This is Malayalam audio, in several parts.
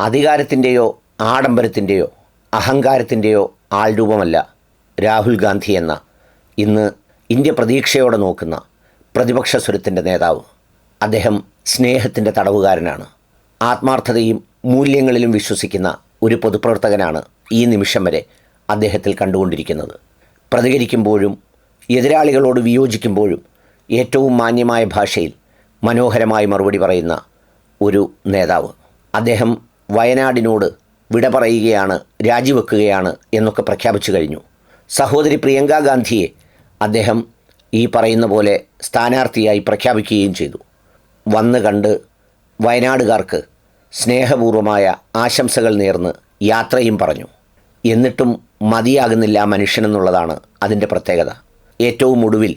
അധികാരത്തിന്റെയോ ആഡംബരത്തിന്റെയോ അഹങ്കാരത്തിന്റെയോ ആൾരൂപമല്ല രാഹുൽ ഗാന്ധി എന്ന ഇന്ന് ഇന്ത്യ പ്രതീക്ഷയോടെ നോക്കുന്ന പ്രതിപക്ഷ സ്വരത്തിന്റെ നേതാവ്. അദ്ദേഹം സ്നേഹത്തിന്റെ തടവുകാരനാണ്. ആത്മാർത്ഥതയും മൂല്യങ്ങളിലും വിശ്വസിക്കുന്ന ഒരു പൊതുപ്രവർത്തകനാണ് ഈ നിമിഷം വരെ അദ്ദേഹത്തിൽ കണ്ടുകൊണ്ടിരിക്കുന്നത്. പ്രതികരിക്കുമ്പോഴും എതിരാളികളോട് വിയോജിക്കുമ്പോഴും ഏറ്റവും മാന്യമായ ഭാഷയിൽ മനോഹരമായി മറുപടി പറയുന്ന ഒരു നേതാവ്. അദ്ദേഹം വയനാടിനോട് വിട പറയുകയാണ് രാജിവെക്കുകയാണ് എന്നൊക്കെ പ്രഖ്യാപിച്ചു കഴിഞ്ഞു. സഹോദരി പ്രിയങ്ക ഗാന്ധിയെ അദ്ദേഹം ഈ പറയുന്ന പോലെ സ്ഥാനാർത്ഥിയായി പ്രഖ്യാപിക്കുകയും ചെയ്തു. വന്ന് കണ്ട് വയനാടുകാർക്ക് സ്നേഹപൂർവമായ ആശംസകൾ നേർന്ന് യാത്രയും പറഞ്ഞു. എന്നിട്ടും മതിയാകുന്നില്ല മനുഷ്യനെന്നുള്ളതാണ് അതിന്റെ പ്രത്യേകത. ഏറ്റവും ഒടുവിൽ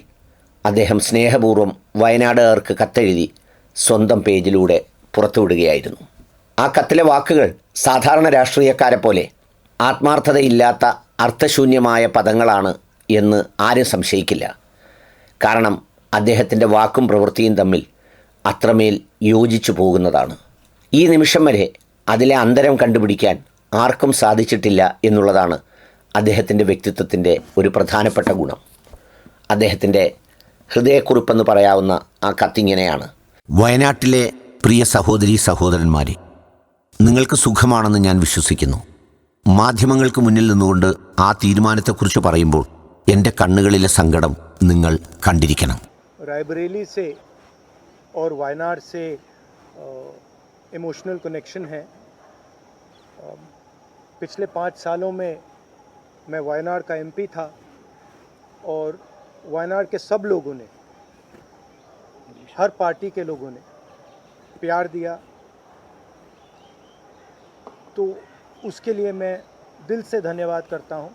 അദ്ദേഹം സ്നേഹപൂർവം വയനാടുകാർക്ക് കത്തെഴുതി സ്വന്തം പേജിലൂടെ പുറത്തുവിടുകയായിരുന്നു. ആ കത്തിലെ വാക്കുകൾ സാധാരണ രാഷ്ട്രീയക്കാരെ പോലെ ആത്മാർത്ഥതയില്ലാത്ത അർത്ഥശൂന്യമായ പദങ്ങളാണ് എന്ന് ആരും സംശയിക്കില്ല. കാരണം അദ്ദേഹത്തിന്റെ വാക്കും പ്രവൃത്തിയും തമ്മിൽ അത്രമേൽ യോജിച്ചു പോകുന്നതാണ്. ഈ നിമിഷം വരെ അതിലെ അന്തരം കണ്ടുപിടിക്കാൻ ആർക്കും സാധിച്ചിട്ടില്ല എന്നുള്ളതാണ് അദ്ദേഹത്തിന്റെ വ്യക്തിത്വത്തിന്റെ ഒരു പ്രധാനപ്പെട്ട ഗുണം. അദ്ദേഹത്തിന്റെ ഹൃദയക്കുറിപ്പെന്ന് പറയാവുന്ന ആ കത്തിങ്ങനെയാണ്. വയനാട്ടിലെ പ്രിയ സഹോദരി സഹോദരന്മാരെ നിങ്ങൾക്ക് സുഖമാണെന്ന് ഞാൻ വിശ്വസിക്കുന്നു മാധ്യമങ്ങൾക്ക് മുന്നിൽ നിന്നുകൊണ്ട് ആ തീരുമാനത്തെക്കുറിച്ച് പറയുമ്പോൾ എൻ്റെ കണ്ണുകളിലെ സങ്കടം നിങ്ങൾ കണ്ടിരിക്കണം रायबरेली से और वायनाड से इमोशनल कनेक्शन है अ, पिछले पाँच सालों में मैं वायनाड का एमपी था और वायनाड के सब लोगों ने हर पार्टी के लोगों ने प्यार दिया तो उसके लिए मैं दिल से धन्यवाद करता हूँ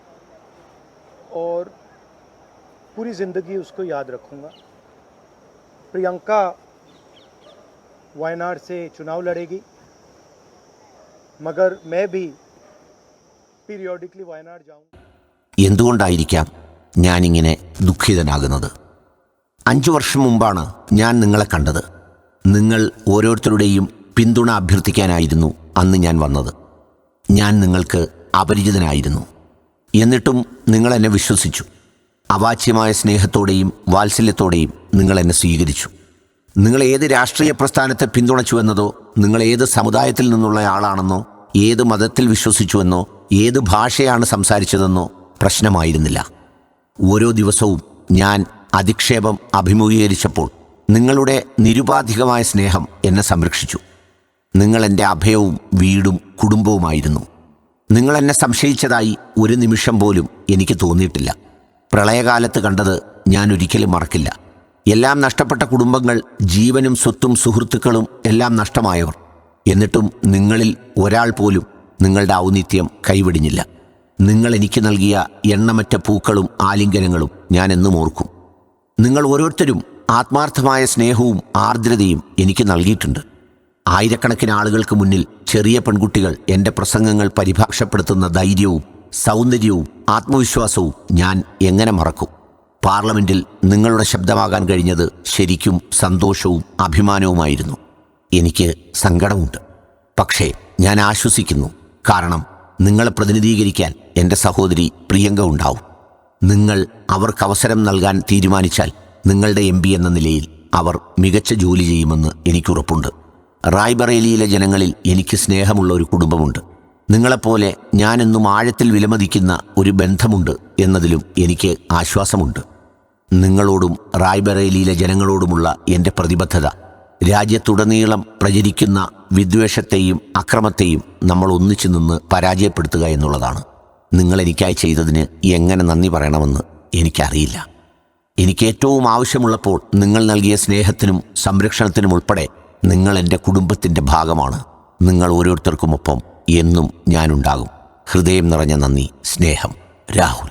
और पूरी ज़िंदगी उसको याद रखूँगा प्रियंका वायनाड से चुनाव लड़ेगी मगर मैं भी पीरियोडिकली वायनाड जाऊंगा എന്തുകൊണ്ടായിരിക്കാം ഞാനിങ്ങനെ ദുഃഖിതനാകുന്നത് അഞ്ചു വർഷം മുമ്പാണ് ഞാൻ നിങ്ങളെ കണ്ടത് നിങ്ങൾ ഓരോരുത്തരുടെയും പിന്തുണ അഭ്യർത്ഥിക്കാനായിരുന്നു അന്ന് ഞാൻ വന്നത് ഞാൻ നിങ്ങൾക്ക് അപരിചിതനായിരുന്നു. എന്നിട്ടും നിങ്ങൾ എന്നെ വിശ്വസിച്ചു. അവാച്യമായ സ്നേഹത്തോടെയും വാത്സല്യത്തോടെയും നിങ്ങൾ എന്നെ സ്വീകരിച്ചു. നിങ്ങൾ ഏത് രാഷ്ട്രീയ പ്രസ്ഥാനത്തെ പിന്തുണച്ചു എന്നതോ നിങ്ങൾ ഏത് സമുദായത്തിൽ നിന്നുള്ള ആളാണെന്നോ ഏത് മതത്തിൽ വിശ്വസിച്ചുവെന്നോ ഏത് ഭാഷയാണ് സംസാരിച്ചതെന്നോ പ്രശ്നമായിരുന്നില്ല. ഓരോ ദിവസവും ഞാൻ അധിക്ഷേപം അഭിമുഖീകരിച്ചപ്പോൾ നിങ്ങളുടെ നിരുപാധികമായ സ്നേഹം എന്നെ സംരക്ഷിച്ചു. നിങ്ങൾ എന്റെ അഭയവും വീടും കുടുംബവുമായിരുന്നു. നിങ്ങൾ എന്നെ സംശയിച്ചതായി ഒരു നിമിഷം പോലും എനിക്ക് തോന്നിയിട്ടില്ല. പ്രളയകാലത്ത് കണ്ടത് ഞാൻ ഒരിക്കലും മറക്കില്ല. എല്ലാം നഷ്ടപ്പെട്ട കുടുംബങ്ങൾ ജീവനും സ്വത്തും സുഹൃത്തുക്കളും എല്ലാം നഷ്ടമായവർ. എന്നിട്ടും നിങ്ങളിൽ ഒരാൾ പോലും നിങ്ങളുടെ ഔന്നിത്യം കൈവിടിഞ്ഞില്ല. നിങ്ങൾ എനിക്ക് നൽകിയ എണ്ണമറ്റ പൂക്കളും ആലിംഗനങ്ങളും ഞാൻ എന്നും ഓർക്കും. നിങ്ങൾ ഓരോരുത്തരും ആത്മാർത്ഥമായ സ്നേഹവും ആർദ്രതയും എനിക്ക് നൽകിയിട്ടുണ്ട്. ആയിരക്കണക്കിന് ആളുകൾക്ക് മുന്നിൽ ചെറിയ പെൺകുട്ടികൾ എന്റെ പ്രസംഗങ്ങൾ പരിഭാഷപ്പെടുത്തുന്ന ധൈര്യവും സൗന്ദര്യവും ആത്മവിശ്വാസവും ഞാൻ എങ്ങനെ മറക്കും? പാർലമെന്റിൽ നിങ്ങളുടെ ശബ്ദമാകാൻ കഴിഞ്ഞത് ശരിക്കും സന്തോഷവും അഭിമാനവുമായിരുന്നു. എനിക്ക് സങ്കടമുണ്ട്. പക്ഷേ ഞാൻ ആശ്വസിക്കുന്നു. കാരണം നിങ്ങളെ പ്രതിനിധീകരിക്കാൻ എന്റെ സഹോദരി പ്രിയങ്ക ഉണ്ടാവും. നിങ്ങൾ അവർക്ക് അവസരം നൽകാൻ തീരുമാനിച്ചാൽ നിങ്ങളുടെ എം എന്ന നിലയിൽ അവർ മികച്ച ജോലി ചെയ്യുമെന്ന് എനിക്കുറപ്പുണ്ട് റായ്ബറേലിയിലെ ജനങ്ങളിൽ എനിക്ക് സ്നേഹമുള്ള ഒരു കുടുംബമുണ്ട്. നിങ്ങളെപ്പോലെ ഞാനെന്നും ആഴത്തിൽ വിലമതിക്കുന്ന ഒരു ബന്ധമുണ്ട് എന്നതിലും എനിക്ക് ആശ്വാസമുണ്ട്. നിങ്ങളോടും റായ്ബറേലിയിലെ ജനങ്ങളോടുമുള്ള എന്റെ പ്രതിബദ്ധത രാജ്യത്തുടനീളം പ്രചരിക്കുന്ന വിദ്വേഷത്തെയും അക്രമത്തെയും നമ്മൾ ഒന്നിച്ചു നിന്ന് പരാജയപ്പെടുത്തുക എന്നുള്ളതാണ്. നിങ്ങൾ എനിക്കായി ചെയ്തതിന് എങ്ങനെ നന്ദി പറയണമെന്ന് എനിക്കറിയില്ല. എനിക്ക് ഏറ്റവും ആവശ്യമുള്ളപ്പോൾ നിങ്ങൾ നൽകിയ സ്നേഹത്തിനും സംരക്ഷണത്തിനും ഉൾപ്പെടെ നിങ്ങൾ എന്റെ കുടുംബത്തിന്റെ ഭാഗമാണ്. നിങ്ങൾ ഓരോരുത്തർക്കുമൊപ്പം എന്നും ഞാനുണ്ടാകും. ഹൃദയം നിറഞ്ഞ നന്ദി സ്നേഹം രാഹുൽ.